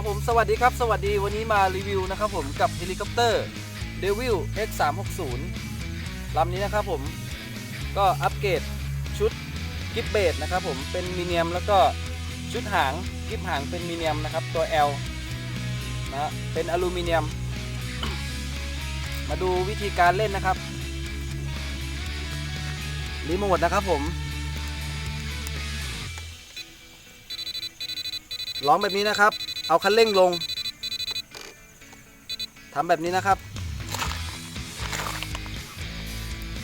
ครับผมสวัสดีครับ สวัสดีวันนี้มารีวิวนะครับผมกับเฮลิคอปเตอร์ Devil X360 ลำนี้นะครับผมก็อัปเกรดชุดกิฟเบดนะครับผมเป็นมีเนียมแล้วก็ชุดหางกิฟหางเป็นมีเนียมนะครับตัว L นะเป็นอลูมิเนียม มาดูวิธีการเล่นนะครับรีโมทนะครับผมร้องแบบนี้นะครับ เอาคันเร่งลงทำแบบนี้นะครับ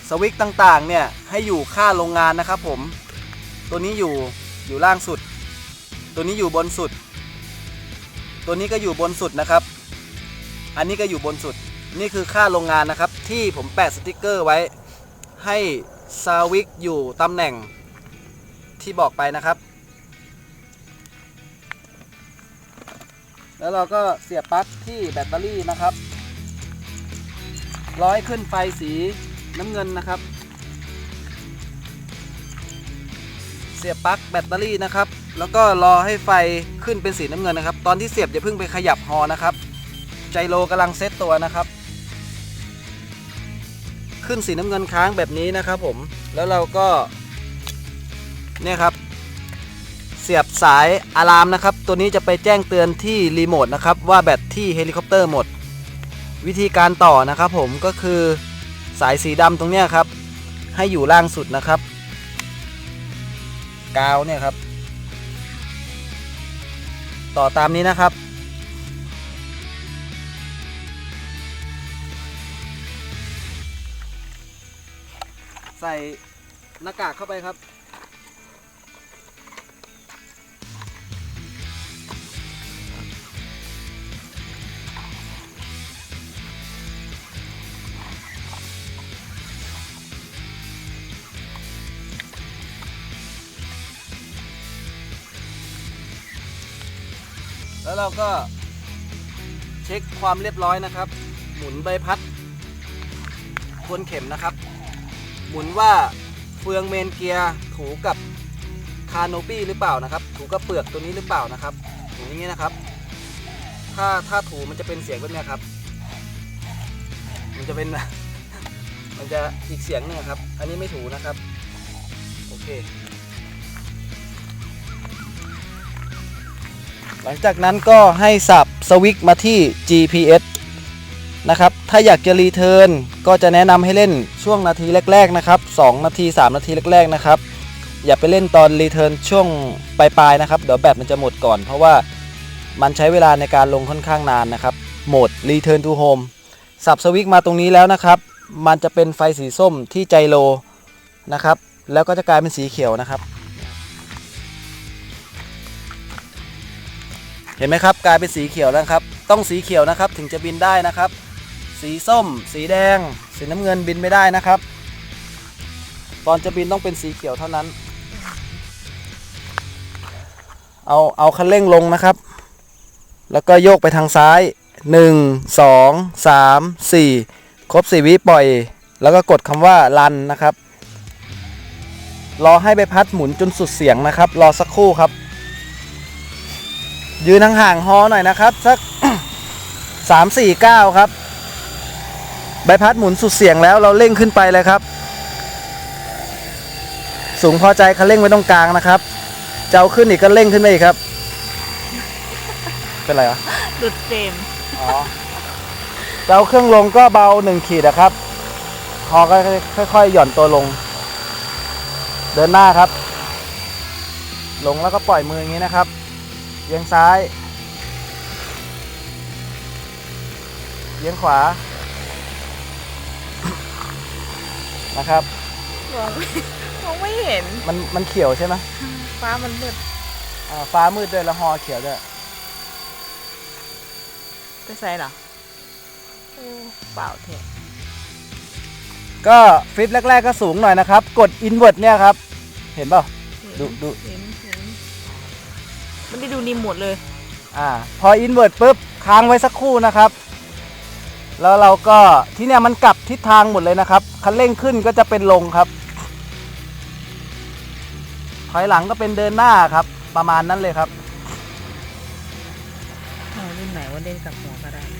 สวิตต่างๆเนี่ยให้อยู่ค่าโรงงานนะครับผม ตัวนี้อยู่อยู่ล่างสุด ตัวนี้อยู่บนสุด ตัวนี้ก็อยู่บนสุดนะครับ อันนี้ก็อยู่บนสุด นี่คือค่าโรงงานนะครับ ที่ผมแปะสติกเกอร์ไว้ ให้ซาวิกอยู่ตำแหน่งที่บอกไปนะครับ แล้วเราก็เสียบปลั๊กที่แบตเตอรี่นะครับ ร้อยขึ้นไฟสีน้ำเงินนะครับ เสียบปลั๊กแบตเตอรี่นะครับ แล้วก็รอให้ไฟขึ้นเป็นสีน้ำเงินนะครับ ตอนที่เสียบอย่าเพิ่งไปขยับฮอนะครับ ไจโรกำลังเซตตัวนะครับ ขึ้นสีน้ำเงินค้างแบบนี้นะครับผม แล้วเราก็เนี่ยครับ เสียบสายอะลามนะครับ ตัวนี้จะไปแจ้งเตือนที่รีโมทนะครับว่าแบตที่เฮลิคอปเตอร์หมด วิธีการต่อนะครับผมก็คือสายสีดำตรงเนี้ยครับ ให้อยู่ล่างสุดนะครับ กาวเนี่ยครับ ต่อตามนี้นะครับ ใส่หน้ากากเข้าไปครับ แล้วเราก็เช็คความเรียบร้อยนะครับ หมุนใบพัดทวนเข็มนะครับ หมุนว่าเฟืองเมนเกียร์ถูกับคาโนปี้หรือเปล่านะครับ ถูกับเปลือกตัวนี้หรือเปล่านะครับหมุนอย่างนี้นะครับ ถ้าถ้าถูมันจะเป็นเสียงแบบนี้ครับ มันจะเป็นมันจะอีกเสียงหนึงครับ อันนี้ไม่ถูนะครับ โอเค หลังจากนั้นก็ให้สับสวิตช์มาที่ GPS นะครับ ถ้าอยากจะรีเทิร์นก็จะแนะนำให้เล่นช่วงนาทีแรก ๆ นะครับ 2 นาที 3 นาทีแรก ๆ นะครับ อย่าไปเล่นตอนรีเทิร์นช่วงปลาย ๆ นะครับ เดี๋ยวแบตมันจะหมดก่อน เพราะว่ามันใช้เวลาในการลงค่อนข้างนานนะครับ โหมด Return to Home สับสวิตช์มาตรงนี้แล้วนะครับ มันจะเป็นไฟสีส้มที่ไจโลนะครับ แล้วก็จะกลายเป็นสีเขียวนะครับ เห็นไหมครับกลายเป็นสีเขียวแล้วครับ ต้องสีเขียวนะครับถึงจะบินได้นะครับ สีส้ม สีแดง สีน้ำเงินบินไม่ได้นะครับ ตอนจะบินต้องเป็นสีเขียวเท่านั้น เอาเอาคันเร่งลงนะครับ แล้วก็โยกไปทางซ้าย 1 2 3 4 ครบ4วิปล่อย แล้วก็กดคำว่ารันนะครับ รอให้ใบพัดหมุนจนสุดเสียงนะครับ รอสักครู่ครับ ยืนห่างๆฮอหน่อยนะครับ สักสามสี่เก้าครับ ใบพัดหมุนสุดเสียงแล้วเราเร่งขึ้นไปเลยครับ สูงพอใจคันเร่งไว้ตรงกลางนะครับจะเอาขึ้นอีกก็เร่งขึ้นไปอีกครับ เป็นไรวะดุดเจมส์อ๋อจะเอาเครื่องลงก็เบาหนึ่งขีดนะครับฮอก็ค่อยๆ หย่อนตัวลง เดินหน้าครับ ลงแล้วก็ปล่อยมืออย่างนี้นะครับ เอียงซ้ายเอียงขวา นะครับ มองไม่มองไม่เห็น มันมันเขียวใช่ไหมฟ้ามันมืดอ่าฟ้ามืดด้วยแล้วฮอเขียวด้วยไปใส่เหรอโอ้เปล่าเถอะก็ฟลิปแรก ๆ ก็สูงหน่อยนะครับ กดอินเว t เนี่ยครับ เห็นเปล่า ดูดู เห็นเห็น มันได้ดูรีโมทเลย อ่าพออินเว t ปุ๊บค้างไว้สักครู่นะครับ แล้วเราก็ที่เนี่ยมันกลับทิศทางหมดเลยนะครับ คันเร่งขึ้นก็จะเป็นลงครับ ถอยหลังก็เป็นเดินหน้าครับ ประมาณนั้นเลยครับไหนว่าเล่นกับหัวก็ได้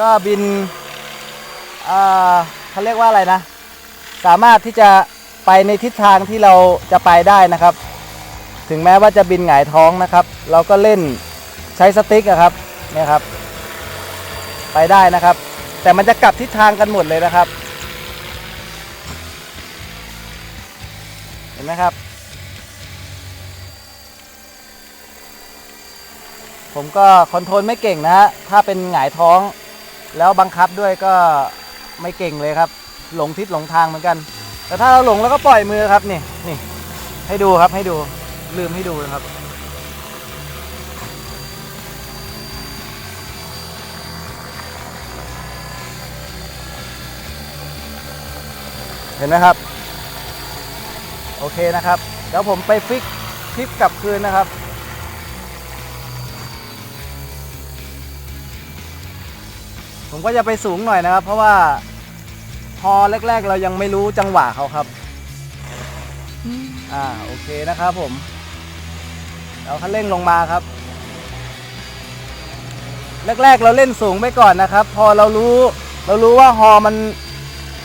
ก็บินอ่าเขาเรียกว่าอะไรนะ สามารถที่จะไปในทิศทางที่เราจะไปได้นะครับ ถึงแม้ว่าจะบินหงายท้องนะครับ เราก็เล่นใช้สติ๊กอะครับเนี่ยครับ ไปได้นะครับ แต่มันจะกลับทิศทางกันหมดเลยนะครับ เห็นไหมครับ ผมก็คอนโทรลไม่เก่งนะฮะถ้าเป็นหงายท้อง แล้วบังคับด้วยก็ไม่เก่งเลยครับ หลงทิศหลงทางเหมือนกัน แต่ถ้าเราหลงแล้วก็ปล่อยมือครับนี่นี่ให้ดูครับให้ดูลืมให้ดูนะครับ เห็นไหมครับ โอเคนะครับ เดี๋ยวผมไปฟิกคลิปกลับคืนนะครับ ผมก็จะไปสูงหน่อยนะครับ เพราะว่าพอแรก ๆ เรายังไม่รู้จังหวะเขาครับ อ่าโอเคนะครับผมเราคันเร่งลงมาครับ แรก ๆ เราเล่นสูงไปก่อนนะครับ พอเรารู้เรารู้ว่าฮอมัน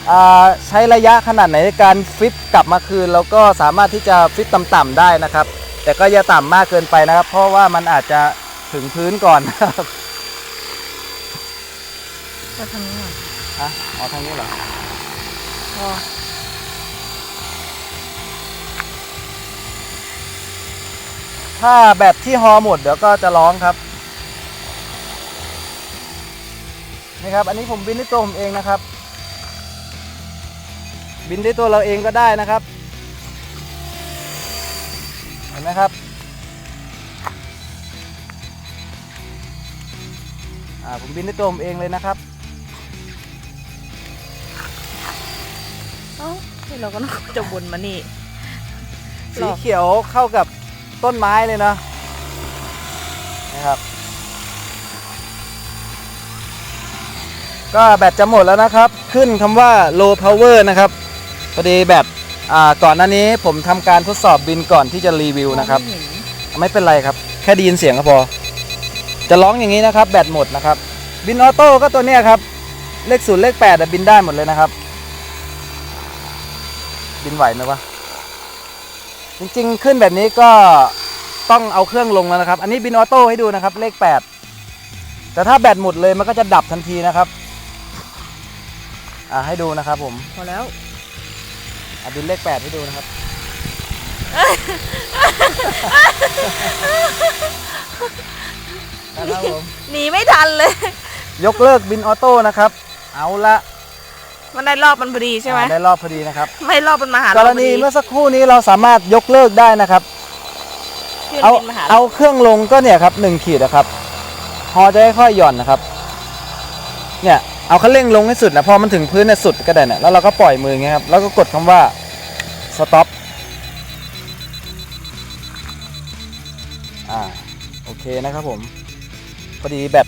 อ่าใช้ระยะขนาดไหนในการฟิตกลับมาคืนเราก็สามารถที่จะฟิตต่ำๆได้นะครับ แต่ก็อย่าต่ำมากเกินไปนะครับ เพราะว่ามันอาจจะถึงพื้นก่อนนะครับ ก็ทำนี้หน่อยฮะอ๋อทางนี้เหรอพอถ้าแบตที่ฮอหมดเดี๋ยวก็จะร้องครับนี่ครับ อันนี้ผมบินด้วยตัวผมเองนะครับ บินด้วยตัวเราเองก็ได้นะครับ เห็นไหมครับอ่าผมบินด้วยตัวผมเองเลยนะครับ เอ้านี่เราก็ต้องจะบนมานี่หรสีอเขียวเข้ากับต้นไม้เลยนะนะครับ ก็แบตจะหมดแล้วนะครับ ขึ้นคำว่า low power นะครับพอดีแบตอ่าก่อนหน้านี้ผมทำการทดสอบบินก่อนที่จะรีวิวนะครับ มองไม่เห็นไม่เป็นไรครับ แค่ได้ยินเสียงก็พอ จะร้องอย่างนี้นะครับ แบตหมดนะครับ บินออโต้ก็ตัวเนี้ยครับ เลขศูนย์เลขแปดอะบินได้หมดเลยนะครับ บินไหวไหมวะ จริง ๆ ขึ้นแบบนี้ก็ต้องเอาเครื่องลงแล้วนะครับ อันนี้บินออโต้ให้ดูนะครับ เลขแปดแต่ถ้าแบตหมดเลยมันก็จะดับทันทีนะครับ อ่าให้ดูนะครับผมพอแล้วอะบินเลขแปดให้ดูนะครับ นะครับผม หนีไม่ทันเลย ยกเลิกบินออโต้นะครับ เอาละ มันได้รอบมันพอดีใช่ไหมอ่าได้รอบพอดีนะครับไม่รอบมันมาหากเรารพอณีดีเมื่อสักครู่นี้เราสามารถยกเลิกได้นะครับขึ้นเอาบินมาหาเราเอาเครื่องลงก็เนี่ยครับหนึ่งขีดนะครับพอจะค่อยๆหย่อนนะครับ เนี่ยเอาคันเร่งลงให้สุดนะพอมันถึงพื้นเนี่ยสุดก็ได้เนี่ยแล้วเราก็ปล่อยมืออย่างเงี้ยครับแล้วก็กดคำว่า stop อ่าโอเคนะครับผมพอดีแบต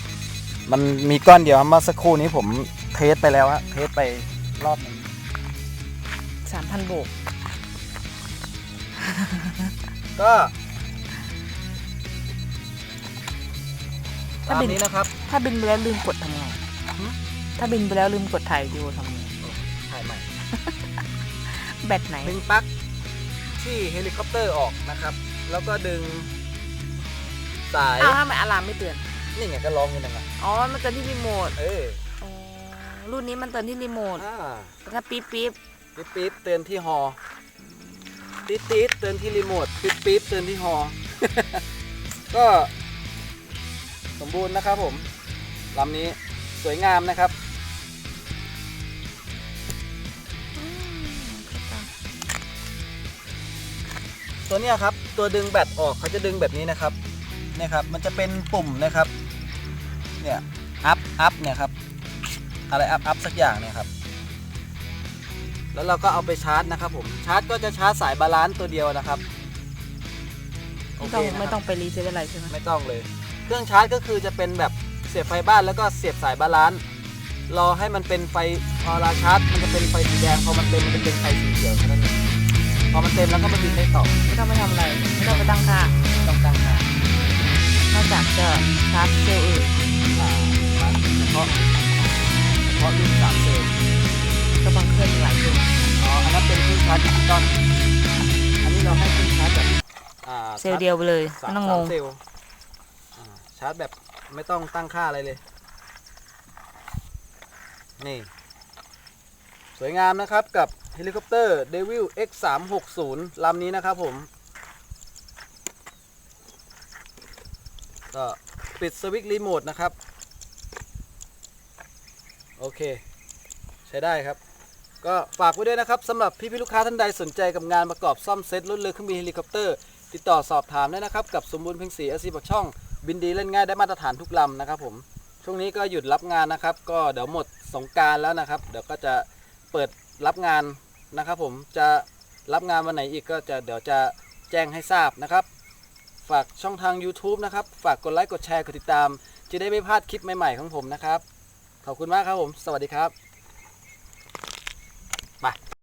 มันมีก้อนเดียวครับเมื่อสักครู่นี้ผมเทสไปแล้วฮะเทสไปรอบหนึงสามพันโบก ก็ถ้าตามบินนี้นะครับ ถ้าบินไปแล้วลืมกดทำไงหืมถ้าบินไปแล้วลืมกดถ่ายวิดีโอทำไงถ่ายใหม่แบตไหน ดึงปลั๊กที่เฮลิคอปเตอร์ออกนะครับ แล้วก็ดึง สาย อ้าวทำไมอะลามไม่เตือน นี่ไงก็ร้องอยู่นั่นไงอ๋อ มันเตือนที่รีโมท เอออ๋อ รุ่นนี้มันเตือนที่รีโมทอ่าแต่ถ้าปี๊บปี๊บปิ๊บปิ๊บเตือนที่ฮอตีดตีดเตือนที่รีโมทปิ๊บปิ๊บเตือนที่ฮอ ก็สมบูรณ์นะครับผมลำนี้สวยงามนะครับ อืมตัวเนี้ยครับตัวดึงแบตออกเขาจะดึงแบบนี้นะครับเนี่ยครับ มันจะเป็นปุ่มนะครับ เนี่ยอัพอัพเนี่ยครับ อะไรอัพอัพสักอย่างเนี่ยครับ แล้วเราก็เอาไปชาร์จนะครับผมชาร์จก็จะชาร์จสายบาลานซ์ตัวเดียวนะครับโอไม่เคต้องนะครับไม่ต้องไปรีเซ็ตอะไรใช่ไหมไม่ต้องเลย เครื่องชาร์จก็คือจะเป็นแบบเสียบไฟบ้านแล้วก็เสียบสายบาลานซ์รอให้มันเป็นไฟพอเราชาร์จมันจะเป็นไฟสีแดงพอมันเต็มมันจะเป็นไฟสีเขียวแค่นั้นเองพอมันเต็มแล้วก็มาดึงให้ต่อไม่ต้องไปทำอะไร ไม่ต้องไปตั้งค่าไม่ต้องตั้งค่านอกจากจะชาร์จเซลล์อื่น อ่าชาร์จเฉพาะ เฉพาะรุ่นสามเซลล์ก็บางเครื่องมีหลายเครื่องอ๋ออันนั้นเป็นเครื่องชาร์จดิจิตอลอันนี้เราให้เครื่องชาร์จแบบอ่าเซลล์เดียวไปเลยสามไม่ต้องงสามงเซลล์อ่าชาร์จแบบไม่ต้องตั้งค่าอะไรเลย นี่ สวยงามนะครับกับเฮลิคอปเตอร์ Devil X360 ลำนี้นะครับผม ก็ปิดสวิตช์รีโมทนะครับ โอเค ใช้ได้ครับ ก็ฝากไว้ด้วยนะครับสำหรับพี่พี่ลูกค้าท่านใดสนใจกับงานประกอบซ่อมเซ็ตรถเรือเครื่องบินเฮลิคอปเตอร์ ติดต่อสอบถามได้นะครับ กับสมบูรณ์เพ็งศรีอาซีปักช่อง บินดีเล่นง่ายได้มาตรฐานทุกลำนะครับผมช่วงนี้ก็หยุดรับงานนะครับ ก็เดี๋ยวหมดสงการแล้วนะครับ เดี๋ยวก็จะเปิดรับงานนะครับ ผมจะรับงานวันไหนอีกก็จะเดี๋ยวจะแจ้งให้ทราบนะครับ ฝากช่องทาง YouTube นะครับ ฝากกดไลค์กดแชร์กดติดตาม จะได้ไม่พลาดคลิปใหม่ๆของผมนะครับ ขอบคุณมากครับผม สวัสดีครับไป